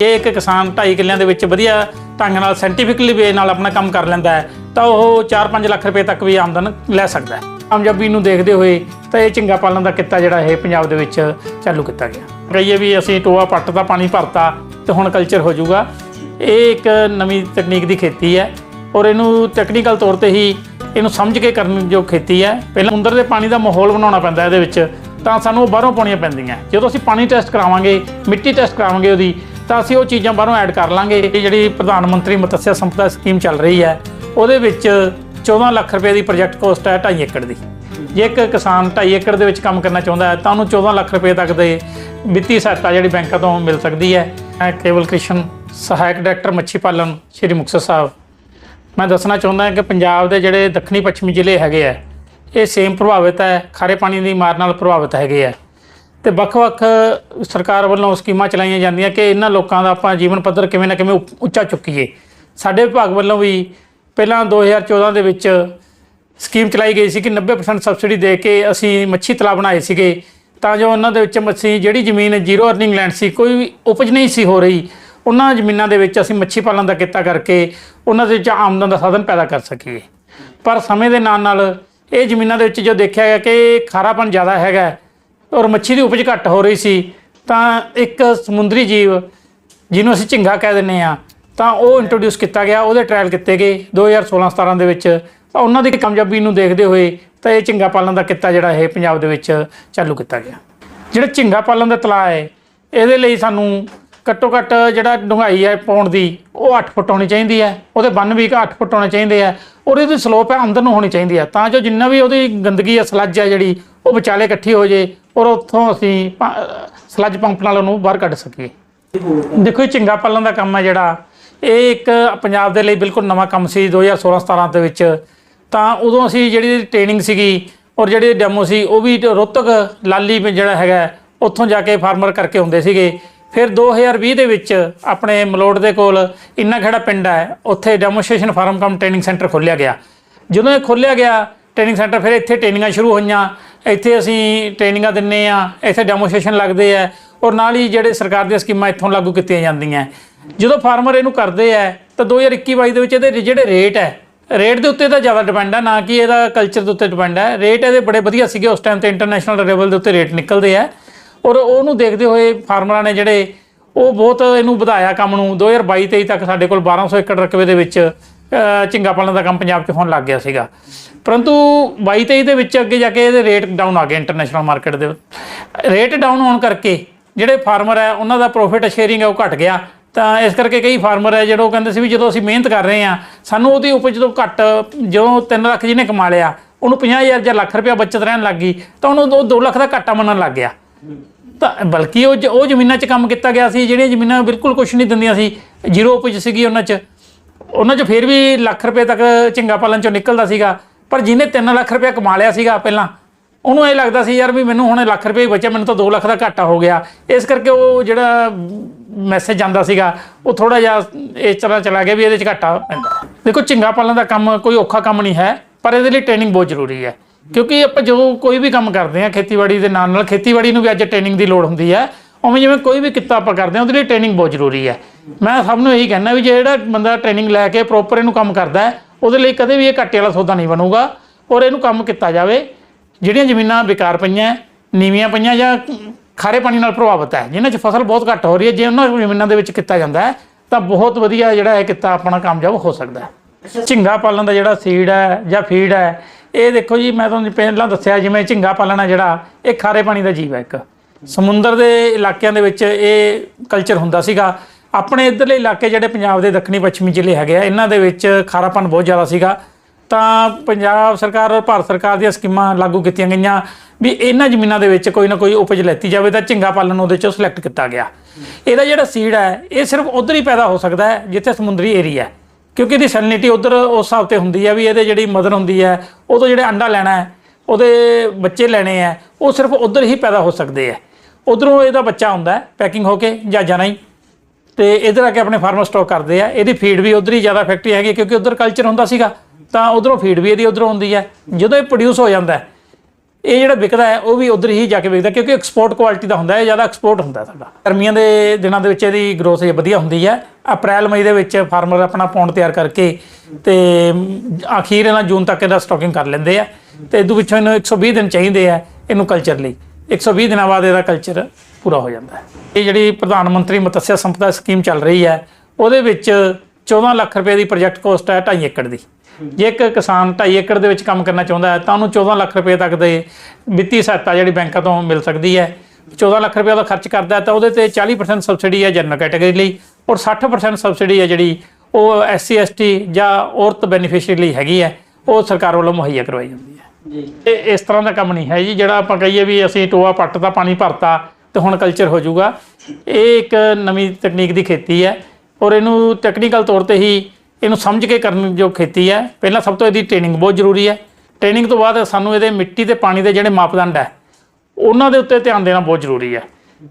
ਜੇ ਇੱਕ ਕਿਸਾਨ 2.5 ਕਿੱਲਿਆਂ ਦੇ ਵਿੱਚ ਵਧੀਆ ਢੰਗ ਨਾਲ ਸਾਇੰਟੀਫਿਕਲੀ ਵੇ ਨਾਲ ਆਪਣਾ ਕੰਮ ਕਰ ਲੈਂਦਾ ਹੈ, ਤਾਂ ਉਹ 4-5 ਲੱਖ ਰੁਪਏ ਤੱਕ ਵੀ ਆਮਦਨ ਲੈ ਸਕਦਾ ਹੈ। ਕਾਮਯਾਬੀ ਨੂੰ ਦੇਖਦੇ ਹੋਏ ਤਾਂ ਇਹ ਚੰਗਾ ਪਾਲਣ ਦਾ ਕਿੱਤਾ ਜਿਹੜਾ ਇਹ ਪੰਜਾਬ ਦੇ ਵਿੱਚ ਚਾਲੂ ਕੀਤਾ ਗਿਆ। ਕਹੀਏ ਵੀ ਅਸੀਂ ਟੋਆ ਪੱਟ ਦਾ ਪਾਣੀ ਭਰਤਾ ਤੇ ਹੁਣ ਕਲਚਰ ਹੋ ਜਾਊਗਾ। ਇਹ ਇੱਕ ਨਵੀਂ ਤਕਨੀਕ ਦੀ ਖੇਤੀ ਹੈ ਔਰ ਇਹਨੂੰ ਟੈਕਨੀਕਲ ਤੌਰ ਤੇ ਹੀ ਇਹਨੂੰ ਸਮਝ ਕੇ ਕਰਨ ਜੋ ਖੇਤੀ ਹੈ, ਪਹਿਲਾਂ ਅੰਦਰ ਦੇ ਪਾਣੀ ਦਾ ਮਾਹੌਲ ਬਣਾਉਣਾ ਪੈਂਦਾ ਇਹਦੇ ਵਿੱਚ, ਤਾਂ ਸਾਨੂੰ ਉਹ ਬਾਹਰੋਂ ਪਾਉਣੀਆਂ ਪੈਂਦੀਆਂ। ਜਦੋਂ ਅਸੀਂ ਪਾਣੀ ਟੈਸਟ ਕਰਾਵਾਂਗੇ, ਮਿੱਟੀ ਟੈਸਟ ਕਰਾਵਾਂਗੇ ਉਹਦੀ ਤਾਂ ਅਸੀਂ ਉਹ ਚੀਜ਼ਾਂ ਬਾਹਰੋਂ ਐਡ ਕਰ ਲਾਂਗੇ। ਇਹ ਜਿਹੜੀ ਪ੍ਰਧਾਨ ਮੰਤਰੀ ਮਤਸਯ ਸੰਪਦਾ ਸਕੀਮ ਚੱਲ ਰਹੀ ਹੈ, ਉਹਦੇ ਵਿੱਚ 14 ਲੱਖ ਰੁਪਏ ਦੀ ਪ੍ਰੋਜੈਕਟ ਕੋਸਟ ਹੈ 2.5 ਏਕੜ ਦੀ। ਜੇ ਇੱਕ ਕਿਸਾਨ 2.5 ਏਕੜ ਦੇ ਵਿੱਚ ਕੰਮ ਕਰਨਾ ਚਾਹੁੰਦਾ ਹੈ, ਤਾਂ ਉਹਨੂੰ 14 ਲੱਖ ਰੁਪਏ ਤੱਕ ਦੇ ਵਿੱਤੀ ਸਹਾਇਤਾ ਜਿਹੜੀ ਬੈਂਕਾਂ ਤੋਂ ਮਿਲ ਸਕਦੀ ਹੈ। ਮੈਂ ਕੇਵਲ ਕ੍ਰਿਸ਼ਨ, ਸਹਾਇਕ ਡਾਇਰੈਕਟਰ ਮੱਛੀ ਪਾਲਣ, ਸ਼੍ਰੀ ਮੁਕਤਸਰ ਸਾਹਿਬ। ਮੈਂ ਦੱਸਣਾ ਚਾਹੁੰਦਾ ਹਾਂ ਕਿ ਪੰਜਾਬ ਦੇ ਜਿਹੜੇ ਦੱਖਣੀ ਪੱਛਮੀ ਜ਼ਿਲ੍ਹੇ ਹੈਗੇ ਆ ਇਹ ਸੇਮ ਪ੍ਰਭਾਵਿਤ ਹੈ, ਖਾਰੇ ਪਾਣੀ ਦੀ ਮਾਰ ਨਾਲ ਪ੍ਰਭਾਵਿਤ ਹੈਗੇ ਆ ਤੇ ਵੱਖ-ਵੱਖ ਸਰਕਾਰ ਵੱਲੋਂ ਸਕੀਮਾਂ ਚਲਾਈਆਂ ਜਾਂਦੀਆਂ ਕਿ ਇਹਨਾਂ ਲੋਕਾਂ ਦਾ ਆਪਾਂ ਜੀਵਨ ਪੱਧਰ ਕਿਵੇਂ ਨਾ ਕਿਵੇਂ ਉੱਚ- ਉੱਚਾ ਚੁੱਕੀਏ। ਸਾਡੇ ਵਿਭਾਗ ਵੱਲੋਂ ਵੀ ਪਹਿਲਾਂ 2014 ਦੇ ਵਿੱਚ ਸਕੀਮ ਚਲਾਈ ਗਈ ਸੀ ਕਿ 90% ਸਬਸਿਡੀ ਦੇ ਕੇ ਅਸੀਂ ਮੱਛੀ ਤਲਾਬ ਬਣਾਏ ਸੀਗੇ। ਤਾਂ ਜੋ ਉਹਨਾਂ ਦੇ ਵਿੱਚ ਮੱਛੀ ਜਿਹੜੀ ਜ਼ਮੀਨ ਜ਼ੀਰੋ ਅਰਨਿੰਗ ਲੈਂਡ ਸੀ, ਕੋਈ ਵੀ ਉਪਜ ਨਹੀਂ ਸੀ ਹੋ ਰਹੀ, ਉਹਨਾਂ ਜ਼ਮੀਨਾਂ ਦੇ ਵਿੱਚ ਅਸੀਂ ਮੱਛੀ ਪਾਲਣ ਦਾ ਕਿੱਤਾ ਕਰਕੇ ਉਹਨਾਂ ਦੇ ਵਿੱਚ ਆਮਦਨ ਦਾ ਸਾਧਨ ਪੈਦਾ ਕਰ ਸਕੀਏ। ਪਰ ਸਮੇਂ ਦੇ ਨਾਲ ਨਾਲ ਇਹ ਜ਼ਮੀਨਾਂ ਦੇ ਵਿੱਚ ਜੋ ਦੇਖਿਆ ਗਿਆ ਕਿ ਖਾਰਾਪਨ ਜ਼ਿਆਦਾ ਹੈਗਾ ਔਰ ਮੱਛੀ ਦੀ ਉਪਜ ਘੱਟ ਹੋ ਰਹੀ ਸੀ ਤਾਂ ਇੱਕ ਸਮੁੰਦਰੀ ਜੀਵ ਜਿਹਨੂੰ ਅਸੀਂ ਝਿੰਗਾ ਕਹਿ ਦਿੰਦੇ ਆ ਤਾਂ ਉਹ ਇੰਟਰੋਡਿਊਸ ਕੀਤਾ ਗਿਆ ਉਹਦੇ ਟ੍ਰਾਇਲ ਕੀਤੇ ਗਏ 2016-17 ਦੇ ਵਿੱਚ। ਤਾਂ ਉਹਨਾਂ ਦੀ ਕਾਮਯਾਬੀ ਨੂੰ ਦੇਖਦੇ ਹੋਏ ਤਾਂ ਇਹ ਝਿੰਗਾ ਪਾਲਣ ਦਾ ਕਿੱਤਾ ਜਿਹੜਾ ਇਹ ਪੰਜਾਬ ਦੇ ਵਿੱਚ ਚਾਲੂ ਕੀਤਾ ਗਿਆ। ਜਿਹੜਾ ਝਿੰਗਾ ਪਾਲਣ ਦਾ ਤਲਾਅ ਹੈ ਇਹਦੇ ਲਈ ਸਾਨੂੰ ਘੱਟੋ ਘੱਟ ਜਿਹੜਾ ਡੂੰਘਾਈ ਹੈ ਪੌਂਡ ਦੀ ਉਹ 8 ਫੁੱਟ ਹੋਣੀ ਚਾਹੀਦੀ ਹੈ ਉਹਦੇ ਬੰਨ ਵੀ 8 ਫੁੱਟ ਹੋਣੇ ਚਾਹੀਦੇ ਆ ਔਰ ਇਹਦੀ ਸਲੋਪ ਹੈ ਅੰਦਰ ਨੂੰ ਹੋਣੀ ਚਾਹੀਦੀ ਹੈ ਤਾਂ ਜੋ ਜਿੰਨਾ ਵੀ ਉਹਦੀ ਗੰਦਗੀ ਹੈ ਸਲੱਜ ਹੈ ਜਿਹੜੀ ਉਹ ਵਿਚਾਲੇ ਇਕੱਠੀ ਹੋ ਜੇ ਔਰ ਉੱਥੋਂ ਅਸੀਂ ਸਲੱਜ ਪੰਪ ਨਾਲ ਉਹਨੂੰ ਬਾਹਰ ਕੱਢ ਸਕੀਏ। ਦੇਖੋ ਇਹ ਝਿੰਗਾ ਪਾਲਣ ਦਾ ਕੰਮ ਹੈ ਜਿਹੜਾ। ਇਹ ਇੱਕ ਪੰਜਾਬ ਦੇ ਲਈ ਬਿਲਕੁਲ ਨਵਾਂ ਕੰਮ ਸੀ 2016-17 ਦੇ ਵਿੱਚ। ਤਾਂ ਉਦੋਂ ਅਸੀਂ ਜਿਹੜੀ ਟ੍ਰੇਨਿੰਗ ਸੀਗੀ ਔਰ ਜਿਹੜੀ ਡੈਮੋ ਸੀ, ਉਹ ਵੀ ਰੋਹਤਕ ਲਾਲੀ ਜਿਹੜਾ ਹੈਗਾ, ਉੱਥੋਂ ਜਾ ਕੇ ਫਾਰਮਰ ਕਰਕੇ ਹੁੰਦੇ ਸੀਗੇ। ਫਿਰ 2020 ਦੇ ਵਿੱਚ ਆਪਣੇ ਮਲੋਟ ਦੇ ਕੋਲ ਇੰਨਾ ਖੜਾ ਪਿੰਡ ਹੈ, ਉੱਥੇ demonstration farm cum training centre ਖੋਲ੍ਹਿਆ ਗਿਆ। ਜਦੋਂ ਇਹ ਖੋਲ੍ਹਿਆ ਗਿਆ ਟ੍ਰੇਨਿੰਗ ਸੈਂਟਰ ਫਿਰ ਇੱਥੇ ਟ੍ਰੇਨਿੰਗਾਂ ਸ਼ੁਰੂ ਹੋਈਆਂ। ਇੱਥੇ ਅਸੀਂ ਟ੍ਰੇਨਿੰਗਾਂ ਦਿੰਨੇ ਆ, ਇੱਥੇ ਡੈਮੋਸਟ੍ਰੇਸ਼ਨ ਲੱਗਦੇ ਆ ਔਰ ਨਾਲ ਹੀ ਜਿਹੜੇ ਸਰਕਾਰ ਦੀਆਂ ਸਕੀਮਾਂ ਇੱਥੋਂ ਲਾਗੂ ਕੀਤੀਆਂ ਜਾਂਦੀਆਂ। ਜਦੋਂ ਫਾਰਮਰ ਇਹਨੂੰ ਕਰਦੇ ਆ, ਤਾਂ 2021-22 ਦੇ ਵਿੱਚ ਇਹਦੇ ਜਿਹੜੇ ਰੇਟ ਹੈ ਰੇਟ ਦੇ ਉੱਤੇ ਤਾਂ ਜ਼ਿਆਦਾ ਡਿਪੈਂਡ ਹੈ ਨਾ ਕਿ ਇਹਦਾ ਕਲਚਰ ਦੇ ਉੱਤੇ ਡਿਪੈਂਡ ਹੈ ਰੇਟ ਇਹਦੇ ਬੜੇ ਵਧੀਆ ਸੀਗੇ, ਉਸ ਟਾਈਮ ਤੇ ਇੰਟਰਨੈਸ਼ਨਲ ਲੈਵਲ ਦੇ ਉੱਤੇ ਰੇਟ ਨਿਕਲਦੇ ਆ। ਔਰ ਉਹਨੂੰ ਦੇਖਦੇ ਹੋਏ ਫਾਰਮਰਾਂ ਨੇ ਜਿਹੜੇ, ਉਹ ਬਹੁਤ ਇਹਨੂੰ ਵਧਾਇਆ ਕੰਮ ਨੂੰ। 2022-23 ਤੱਕ ਸਾਡੇ ਕੋਲ 1200 ਏਕੜ ਰਕਬੇ ਦੇ ਵਿੱਚ ਅ, ਪਾਲਣ ਦਾ ਕੰਮ ਪੰਜਾਬ 'ਚ ਹੋਣ ਲੱਗ ਗਿਆ ਸੀਗਾ। ਪਰੰਤੂ 22-23 ਦੇ ਵਿੱਚ ਅੱਗੇ ਜਾ ਕੇ ਇਹਦੇ ਰੇਟ ਡਾਊਨ ਆ ਗਏ ਇੰਟਰਨੈਸ਼ਨਲ ਮਾਰਕੀਟ ਦੇ ਰੇਟ ਡਾਊਨ ਹੋਣ ਕਰਕੇ ਜਿਹੜੇ ਫਾਰਮਰ ਹੈ ਉਹਨਾਂ ਦਾ ਪ੍ਰੋਫਿਟ ਸ਼ੇਅਰਿੰਗ ਹੈ ਉਹ ਘਟ ਗਿਆ। ਤਾਂ ਇਸ ਕਰਕੇ ਕਈ ਫਾਰਮਰ ਹੈ ਜਿਹੜੇ ਉਹ ਕਹਿੰਦੇ ਸੀ ਵੀ ਜਦੋਂ ਅਸੀਂ ਮਿਹਨਤ ਕਰ ਰਹੇ ਹਾਂ ਸਾਨੂੰ ਉਹਦੀ ਉਪਜ ਜਦੋਂ ਘੱਟ ਜਦੋਂ 3 ਲੱਖ ਜਿਹਨੇ ਕਮਾ ਲਿਆ ਉਹਨੂੰ 50000 ਜਾਂ ਲੱਖ ਰੁਪਇਆ ਬਚਤ ਰਹਿਣ ਲੱਗ ਗਈ ਤਾਂ ਉਹਨੂੰ 2 ਲੱਖ ਦਾ ਘਾਟਾ ਮੰਨਣ ਲੱਗ ਗਿਆ। ਤਾਂ ਬਲਕਿ ਉਹ ਜ- ਉਹ ਜ਼ਮੀਨਾਂ 'ਚ ਕੰਮ ਕੀਤਾ ਗਿਆ ਸੀ ਜਿਹੜੀਆਂ ਜ਼ਮੀਨਾਂ ਬਿਲਕੁਲ ਕੁਝ ਨਹੀਂ ਦਿੰਦੀਆਂ ਸੀ। ਜ਼ੀਰੋ ਉਪਜ ਸੀਗੀ ਉਹਨਾਂ 'ਚ। ਉਹਨਾਂ 'ਚ ਫਿਰ ਵੀ ਲੱਖ ਰੁਪਏ ਤੱਕ ਝਿੰਗਾ ਪਾਲਣ 'ਚੋਂ ਨਿਕਲਦਾ ਸੀਗਾ, ਪਰ ਜਿਹਨੇ 3 ਲੱਖ ਰੁਪਏ ਕਮਾ ਲਿਆ ਸੀਗਾ ਪਹਿਲਾਂ, ਉਹਨੂੰ ਇਹ ਲੱਗਦਾ ਸੀ, ਯਾਰ ਵੀ ਮੈਨੂੰ ਹੁਣ ਲੱਖ ਰੁਪਏ ਹੀ ਮੈਨੂੰ ਤਾਂ 2 ਲੱਖ ਦਾ ਘਾਟਾ ਹੋ ਗਿਆ। ਇਸ ਕਰਕੇ ਉਹ ਜਿਹੜਾ ਮੈਸੇਜ ਜਾਂਦਾ ਸੀਗਾ, ਉਹ ਥੋੜਾ ਜਿਹਾ ਇਸ ਤਰ੍ਹਾਂ ਚਲਾ ਗਿਆ ਵੀ ਇਹਦੇ 'ਚ ਘਾਟਾ ਪੈਂਦਾ। ਦੇਖੋ, ਝਿੰਗਾ ਪਾਲਣ ਦਾ ਕੰਮ ਕੋਈ ਔਖਾ ਕੰਮ ਨਹੀਂ ਹੈ, ਪਰ ਇਹਦੇ ਲਈ ਟ੍ਰੇਨਿੰਗ ਬਹੁਤ ਜ਼ਰੂਰੀ ਹੈ। ਕਿਉਂਕਿ ਆਪਾਂ ਜਦੋਂ ਕੋਈ ਵੀ ਕੰਮ ਕਰਦੇ ਹਾਂ ਖੇਤੀਬਾੜੀ ਦੇ ਨਾਲ ਨਾਲ ਖੇਤੀਬਾੜੀ ਨੂੰ ਵੀ ਅੱਜ ਟ੍ਰੇਨਿੰਗ ਦੀ ਲੋੜ ਹੁੰਦੀ ਹੈ। ਉਵੇਂ ਜਿਵੇਂ ਕੋਈ ਵੀ ਕਿੱਤਾ ਆਪਾਂ ਕਰਦੇ ਹਾਂ ਉਹਦੇ ਲਈ ਟ੍ਰੇਨਿੰਗ ਬਹੁਤ ਜ਼ਰੂਰੀ ਹੈ। ਮੈਂ ਸਭ ਨੂੰ ਇਹੀ ਕਹਿਣਾ ਵੀ ਜਿਹੜਾ ਬੰਦਾ ਟ੍ਰੇਨਿੰਗ ਲੈ ਕੇ ਪ੍ਰੋਪਰ ਇਹਨੂੰ ਕੰਮ ਕਰਦਾ ਹੈ ਉਹਦੇ ਲਈ ਕਦੇ ਵੀ ਇਹ ਘਾਟੇ ਵਾਲਾ ਸੌਦਾ ਨਹੀਂ ਬਣੂਗਾ ਔਰ ਇਹਨੂੰ ਕੰਮ ਕੀਤਾ ਜਾਵੇ। ਜਿਹੜੀਆਂ ਜ਼ਮੀਨਾਂ ਬੇਕਾਰ ਪਈਆਂ ਨੀਵੀਆਂ ਪਈਆਂ ਜਾਂ ਖਾਰੇ ਪਾਣੀ ਨਾਲ ਪ੍ਰਭਾਵਿਤ ਹੈ ਜਿਨ੍ਹਾਂ 'ਚ ਫਸਲ ਬਹੁਤ ਘੱਟ ਹੋ ਰਹੀ ਹੈ ਜੇ ਉਹਨਾਂ ਜ਼ਮੀਨਾਂ ਦੇ ਵਿੱਚ ਕੀਤਾ ਜਾਂਦਾ ਹੈ ਤਾਂ ਬਹੁਤ ਵਧੀਆ ਜਿਹੜਾ ਇਹ ਕਿੱਤਾ ਆਪਣਾ ਕਾਮਯਾਬ ਹੋ ਸਕਦਾ ਹੈ। ਝਿੰਗਾ ਪਾਲਣ ਦਾ ਜਿਹੜਾ ਸੀਡ ਹੈ ਜਾਂ ਫੀਡ ਹੈ ਇਹ ਦੇਖੋ ਜੀ ਮੈਂ ਤੁਹਾਨੂੰ ਪਹਿਲਾਂ ਦੱਸਿਆ ਜਿਵੇਂ ਝਿੰਗਾ ਪਾਲਣਾ ਜਿਹੜਾ ਇਹ ਖਾਰੇ ਪਾਣੀ ਦਾ ਜੀਵ ਹੈ ਇੱਕ। ਸਮੁੰਦਰ ਦੇ ਇਲਾਕਿਆਂ ਦੇ ਵਿੱਚ ਇਹ ਕਲਚਰ ਹੁੰਦਾ ਸੀਗਾ। ਆਪਣੇ ਇਧਰਲੇ ਇਲਾਕੇ ਜਿਹੜੇ ਪੰਜਾਬ ਦੇ ਦੱਖਣੀ ਪੱਛਮੀ ਜ਼ਿਲ੍ਹੇ ਹੈਗੇ ਆ, ਇਹਨਾਂ ਦੇ ਵਿੱਚ ਖਾਰਾਪਨ ਬਹੁਤ ਜ਼ਿਆਦਾ ਸੀਗਾ। ਤਾਂ ਪੰਜਾਬ ਸਰਕਾਰ ਔਰ ਭਾਰਤ ਸਰਕਾਰ ਦੀਆਂ ਸਕੀਮਾਂ ਲਾਗੂ ਕੀਤੀਆਂ ਗਈਆਂ ਵੀ ਇਹਨਾਂ ਜ਼ਮੀਨਾਂ ਦੇ ਵਿੱਚ ਕੋਈ ਨਾ ਕੋਈ ਉਪਜ ਲੈਤੀ ਜਾਵੇ ਤਾਂ ਝਿੰਗਾ ਪਾਲਣ ਉਹਦੇ ਚੋਂ ਸਿਲੈਕਟ ਕੀਤਾ ਗਿਆ। ਇਹਦਾ ਜਿਹੜਾ ਸੀਡ ਹੈ, ਇਹ ਸਿਰਫ ਉਧਰ ਹੀ ਪੈਦਾ ਹੋ ਸਕਦਾ ਹੈ, ਜਿੱਥੇ ਸਮੁੰਦਰੀ ਏਰੀਆ ਹੈ। ਕਿਉਂਕਿ ਇਹਦੀ ਸੈਲਿਨਿਟੀ ਉਧਰ ਉਸ ਹਿਸਾਬ ਤੇ ਹੁੰਦੀ ਹੈ ਵੀ ਇਹਦੇ ਜਿਹੜੀ ਮਦਰ ਹੁੰਦੀ ਹੈ, ਉਹ ਤੋਂ ਜਿਹੜੇ ਅੰਡਾ ਲੈਣਾ ਹੈ, ਉਹਦੇ ਬੱਚੇ ਲੈਣੇ ਆ ਉਹ ਸਿਰਫ ਉਧਰ ਹੀ ਪੈਦਾ ਹੋ ਸਕਦੇ ਆ ਉਧਰੋਂ ਇਹਦਾ ਬੱਚਾ ਹੁੰਦਾ ਪੈਕਿੰਗ ਹੋ ਕੇ ਜਹਾਜ਼ਾਂ ਰਾਹੀਂ। ਤੇ ਇਧਰ ਆ ਕੇ ਆਪਣੇ ਫਾਰਮਰ ਸਟਾਕ ਕਰਦੇ ਆ। ਇਹਦੀ ਫੀਡ ਵੀ ਉਧਰ ਹੀ ਜ਼ਿਆਦਾ ਫੈਕਟਰੀ ਹੈਗੀ, ਕਿਉਂਕਿ ਉਧਰ ਕਲਚਰ ਹੁੰਦਾ ਸੀਗਾ। ਤਾਂ ਉਧਰੋਂ ਫੀਡ ਵੀ ਇਹਦੀ ਉਧਰੋਂ ਹੁੰਦੀ ਹੈ। ਜਦੋਂ ਇਹ ਪ੍ਰੋਡਿਊਸ ਹੋ ਜਾਂਦਾ ਇਹ ਜਿਹੜਾ ਵਿਕਦਾ ਹੈ, ਉਹ ਵੀ ਉਧਰ ਹੀ ਜਾ ਕੇ ਵਿਕਦਾ, ਕਿਉਂਕਿ ਐਕਸਪੋਰਟ ਕੁਆਲਿਟੀ ਦਾ ਹੁੰਦਾ ਹੈ ਜ਼ਿਆਦਾ ਐਕਸਪੋਰਟ ਹੁੰਦਾ ਸਾਡਾ। ਗਰਮੀਆਂ ਦੇ ਦਿਨਾਂ ਦੇ ਵਿੱਚ ਇਹਦੀ ਗਰੋਥ ਵਧੀਆ ਹੁੰਦੀ ਹੈ। ਅਪ੍ਰੈਲ, ਮਈ ਦੇ ਵਿੱਚ ਫਾਰਮਰ ਆਪਣਾ ਪੌਂਡ ਤਿਆਰ ਕਰਕੇ ਤੇ ਅਖੀਰ ਇਹਨਾਂ ਜੂਨ ਤੱਕ ਇਹਦਾ ਸਟਾਕਿੰਗ ਕਰ ਲੈਂਦੇ ਆ। ਤੇ ਇਹਦੇ ਵਿੱਚੋਂ ਇਹਨੂੰ 120 ਦਿਨ ਚਾਹੀਦੇ ਆ ਇਹਨੂੰ ਕਲਚਰ ਲਈ। 120 ਦਿਨਾਂ ਬਾਅਦ ਇਹਦਾ ਕਲਚਰ ਪੂਰਾ ਹੋ ਜਾਂਦਾ ਹੈ। ਇਹ ਜਿਹੜੀ ਪ੍ਰਧਾਨ ਮੰਤਰੀ ਮਤਸਯ ਸੰਪਦਾ ਸਕੀਮ ਚੱਲ ਰਹੀ ਹੈ, ਉਹਦੇ ਵਿੱਚ 14 ਲੱਖ ਰੁਪਏ ਦੀ ਪ੍ਰੋਜੈਕਟ ਕੋਸਟ ਹੈ 2.5 ਏਕੜ ਦੀ। ਜੇ ਇੱਕ ਕਿਸਾਨ 2.5 ਏਕੜ ਦੇ ਵਿੱਚ ਕੰਮ ਕਰਨਾ ਚਾਹੁੰਦਾ ਹੈ, ਤਾਂ ਉਹਨੂੰ 14 ਲੱਖ ਰੁਪਏ ਤੱਕ ਦੇ ਵਿੱਤੀ ਸਹਾਇਤਾ ਜਿਹੜੀ ਬੈਂਕਾਂ ਤੋਂ ਮਿਲ ਸਕਦੀ ਹੈ। 14 ਲੱਖ ਰੁਪਏ ਦਾ ਖਰਚ ਕਰਦਾ ਤਾਂ ਉਹਦੇ ਤੇ 40% ਸਬਸਿਡੀ ਹੈ ਜਨਰਲ ਕੈਟਾਗਰੀ ਲਈ ਔਰ 60% ਸਬਸਿਡੀ ਹੈ ਜਿਹੜੀ ਉਹ ਐਸਸੀ ਐਸਟੀ ਜਾਂ ਔਰਤ ਬੈਨੀਫੀਸ਼ੀਅਰੀ ਲਈ ਹੈਗੀ ਹੈ, ਉਹ ਸਰਕਾਰ ਵੱਲੋਂ ਮੁਹੱਈਆ ਕਰਵਾਈ ਜਾਂਦੀ ਹੈ। ਜੀ। ਇਹ ਇਸ ਤਰ੍ਹਾਂ ਦਾ ਕੰਮ ਨਹੀਂ ਹੈ ਜੀ, ਜਿਹੜਾ ਆਪਾਂ ਕਹੀਏ ਵੀ ਅਸੀਂ ਟੋਆ ਪੱਟਦਾ ਪਾਣੀ ਭਰਤਾ ਤੇ ਹੁਣ ਕਲਚਰ ਹੋ ਜਾਊਗਾ। ਇਹ ਇੱਕ ਨਵੀਂ ਤਕਨੀਕ ਦੀ ਖੇਤੀ ਹੈ ਔਰ ਇਹਨੂੰ ਟੈਕਨੀਕਲ ਤੌਰ ਤੇ ਹੀ ਇਹਨੂੰ ਸਮਝ ਕੇ ਕਰਨ ਜੋ ਖੇਤੀ ਹੈ, ਪਹਿਲਾਂ ਸਭ ਤੋਂ ਇਹਦੀ ਟ੍ਰੇਨਿੰਗ ਬਹੁਤ ਜ਼ਰੂਰੀ ਹੈ। ਟ੍ਰੇਨਿੰਗ ਤੋਂ ਬਾਅਦ ਸਾਨੂੰ ਇਹਦੇ ਮਿੱਟੀ ਤੇ ਪਾਣੀ ਦੇ ਜਿਹੜੇ ਮਾਪਦੰਡ ਹੈ, ਉਹਨਾਂ ਦੇ ਉੱਤੇ ਧਿਆਨ ਦੇਣਾ ਬਹੁਤ ਜ਼ਰੂਰੀ ਹੈ।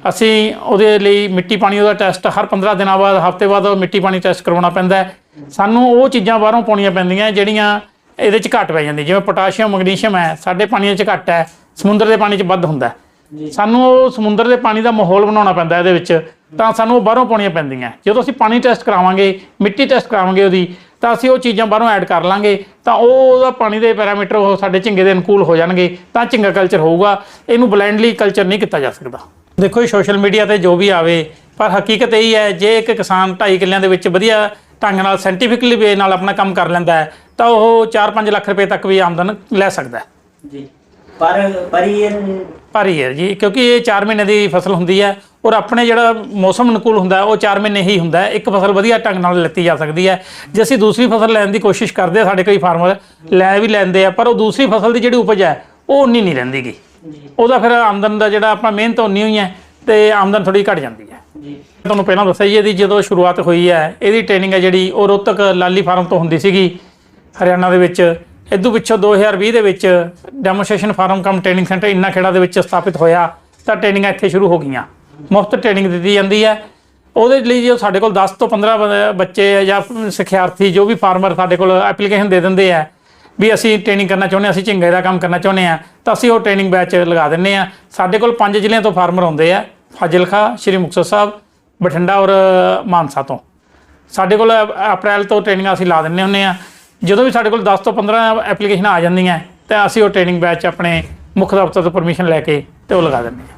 ਅਸੀਂ ਉਹਦੇ ਲਈ ਮਿੱਟੀ ਪਾਣੀ ਉਹਦਾ ਟੈਸਟ ਹਰ 15 ਦਿਨਾਂ ਬਾਅਦ, ਹਫ਼ਤੇ ਬਾਅਦ ਉਹ ਮਿੱਟੀ ਪਾਣੀ ਟੈਸਟ ਕਰਵਾਉਣਾ ਪੈਂਦਾ ਹੈ। ਸਾਨੂੰ ਉਹ ਚੀਜ਼ਾਂ ਬਾਹਰੋਂ ਪਾਉਣੀਆਂ ਪੈਂਦੀਆਂ ਜਿਹੜੀਆਂ ਇਹਦੇ 'ਚ ਘੱਟ ਪੈ ਜਾਂਦੀ। ਜਿਵੇਂ ਪੋਟਾਸ਼ੀਅਮ ਮੈਗਨੀਸ਼ੀਅਮ ਹੈ ਸਾਡੇ ਪਾਣੀਆਂ 'ਚ ਘੱਟ ਹੈ ਸਮੁੰਦਰ ਦੇ ਪਾਣੀ 'ਚ ਵੱਧ ਹੁੰਦਾ ਸਾਨੂੰ ਉਹ ਸਮੁੰਦਰ ਦੇ ਪਾਣੀ ਦਾ ਮਾਹੌਲ ਬਣਾਉਣਾ ਪੈਂਦਾ ਇਹਦੇ ਵਿੱਚ ਤਾਂ ਸਾਨੂੰ ਉਹ ਬਾਹਰੋਂ ਪਾਉਣੀਆਂ ਪੈਂਦੀਆਂ। ਜਦੋਂ ਅਸੀਂ ਪਾਣੀ ਟੈਸਟ ਕਰਾਵਾਂਗੇ ਮਿੱਟੀ ਟੈਸਟ ਕਰਾਵਾਂਗੇ ਉਹਦੀ ਤਾਂ ਅਸੀਂ ਉਹ ਚੀਜ਼ਾਂ ਬਾਹਰੋਂ ਐਡ ਕਰ ਲਾਂਗੇ ਤਾਂ ਉਹ ਉਹਦਾ ਪਾਣੀ ਦੇ ਪੈਰਾਮੀਟਰ ਉਹ ਸਾਡੇ ਝਿੰਗੇ ਦੇ ਅਨੁਕੂਲ ਹੋ ਜਾਣਗੇ ਤਾਂ ਝਿੰਗਾ ਕਲਚਰ ਹੋਊਗਾ। ਇਹਨੂੰ ਬਲਾਈਂਡਲੀ ਕਲਚਰ ਨਹੀਂ ਕੀਤਾ ਜਾ ਸਕਦਾ। ਦੇਖੋ ਇਹ ਸੋਸ਼ਲ ਮੀਡੀਆ ਤੇ ਜੋ ਵੀ ਆਵੇ ਪਰ ਹਕੀਕਤ ਇਹ ਹੀ ਹੈ ਜੇ ਇੱਕ ਕਿਸਾਨ 2.5 ਕਿੱਲਿਆਂ ਦੇ ਵਿੱਚ ਵਧੀਆ ਢੰਗ ਨਾਲ ਸਾਇੰਟੀਫਿਕਲੀ ਵੇ ਨਾਲ ਆਪਣਾ ਕੰਮ ਕਰ ਲੈਂਦਾ ਹੈ ਤਾਂ ਉਹ 4-5 ਲੱਖ ਰੁਪਏ ਤੱਕ ਵੀ ਆਮਦਨ ਲੈ ਸਕਦਾ ਹੈ। ਜੀ। ਪਰ ਪਰ ਇਹ ਭਾਰੀ ਹੈ ਜੀ ਕਿਉਂਕਿ ਇਹ 4 ਮਹੀਨੇ ਦੀ ਫਸਲ ਹੁੰਦੀ ਹੈ ਔਰ ਆਪਣੇ ਜਿਹੜਾ ਮੌਸਮ ਅਨੁਕੂਲ ਹੁੰਦਾ ਹੈ, ਉਹ 4 ਮਹੀਨੇ ਹੀ ਹੁੰਦਾ ਹੈ। ਇੱਕ ਫਸਲ ਵਧੀਆ ਢੰਗ ਨਾਲ ਲੈਤੀ ਜਾ ਸਕਦੀ ਹੈ। ਜੇ ਅਸੀਂ ਦੂਸਰੀ ਫਸਲ ਲੈਣ ਦੀ ਕੋਸ਼ਿਸ਼ ਕਰਦੇ ਹਾਂ ਸਾਡੇ ਕਈ ਫਾਰਮਰ ਲੈ ਵੀ ਲੈਂਦੇ ਆ ਪਰ ਉਹ ਦੂਸਰੀ ਫਸਲ ਦੀ ਜਿਹੜੀ ਉਪਜ ਹੈ ਉਹ ਉਨੀ ਨਹੀਂ ਰਹਿੰਦੀਗੀ। ਉਹਦਾ ਫਿਰ ਆਮਦਨ ਦਾ ਜਿਹੜਾ ਆਪਾਂ ਮਿਹਨਤ ਉਨੀ ਹੋਈ ਹੈ ਤੇ ਆਮਦਨ ਥੋੜੀ ਘਟ ਜਾਂਦੀ ਹੈ। ਜੀ। ਤੁਹਾਨੂੰ ਪਹਿਲਾਂ ਦੱਸਿਆ ਜੀ ਇਹਦੀ ਜਦੋਂ ਸ਼ੁਰੂਆਤ ਹੋਈ ਹੈ ਇਹਦੀ ਟ੍ਰੇਨਿੰਗ ਹੈ ਜਿਹੜੀ ਉਹ ਰੋਹਤਕ ਲਾਲੀ ਫਾਰਮ ਤੋਂ ਹੁੰਦੀ ਸੀਗੀ ਹਰਿਆਣਾ ਦੇ ਵਿੱਚ। ਇਦੋਂ ਪਿੱਛੋਂ 2020 ਦੇ ਵਿੱਚ demonstration farm cum training centre Inna Khera ਦੇ ਵਿੱਚ ਸਥਾਪਿਤ ਹੋਇਆ ਤਾਂ ਟ੍ਰੇਨਿੰਗਾਂ ਇੱਥੇ ਸ਼ੁਰੂ ਹੋ ਗਈਆਂ। ਮੁਫਤ ਟ੍ਰੇਨਿੰਗ ਦਿੱਤੀ ਜਾਂਦੀ ਹੈ। ਉਹਦੇ ਲਈ ਜੋ ਸਾਡੇ ਕੋਲ 10 ਤੋਂ 15 ਬ- ਬੱਚੇ ਜਾਂ ਸਿਖਿਆਰਥੀ ਜੋ ਵੀ ਫਾਰਮਰ ਸਾਡੇ ਕੋਲ ਐਪਲੀਕੇਸ਼ਨ ਦੇ ਦਿੰਦੇ ਆ ਵੀ ਅਸੀਂ ਟ੍ਰੇਨਿੰਗ ਕਰਨਾ ਚਾਹੁੰਦੇ ਹਾਂ, ਅਸੀਂ ਝਿੰਗੇ ਦਾ ਕੰਮ ਕਰਨਾ ਚਾਹੁੰਦੇ ਆ ਤਾਂ ਅਸੀਂ ਉਹ ਟ੍ਰੇਨਿੰਗ ਬੈਚ ਲਗਾ ਦਿੰਨੇ ਆ ਸਾਡੇ ਕੋਲ ਪੰਜ ਜ਼ਿਲ੍ਹਿਆਂ ਤੋਂ ਫਾਰਮਰ ਆਉਂਦੇ ਆ, ਫਾਜ਼ਿਲਖਾ, ਸ਼੍ਰੀ ਮੁਕਤਸਰ ਸਾਹਿਬ, ਬਠਿੰਡਾ ਔਰ ਮਾਨਸਾ ਤੋਂ। ਸਾਡੇ ਕੋਲ ਅਪ੍ਰੈਲ ਤੋਂ ਟ੍ਰੇਨਿੰਗਾਂ ਅਸੀਂ ਲਾ ਦਿੰਨੇ ਹੁੰਨੇ ਆ ਜਦੋਂ ਵੀ ਸਾਡੇ ਕੋਲ 10 ਤੋਂ 15 ਐਪਲੀਕੇਸ਼ਨਾਂ ਆ ਜਾਂਦੀਆਂ, ਤਾਂ ਅਸੀਂ ਉਹ ਟ੍ਰੇਨਿੰਗ ਬੈਚ ਆਪਣੇ ਮੁੱਖ ਦਫ਼ਤਰ ਤੋਂ ਪਰਮਿਸ਼ਨ ਲੈ ਕੇ ਤੇ ਉਹ ਲਗਾ ਦਿੰਦੇ ਹਾਂ।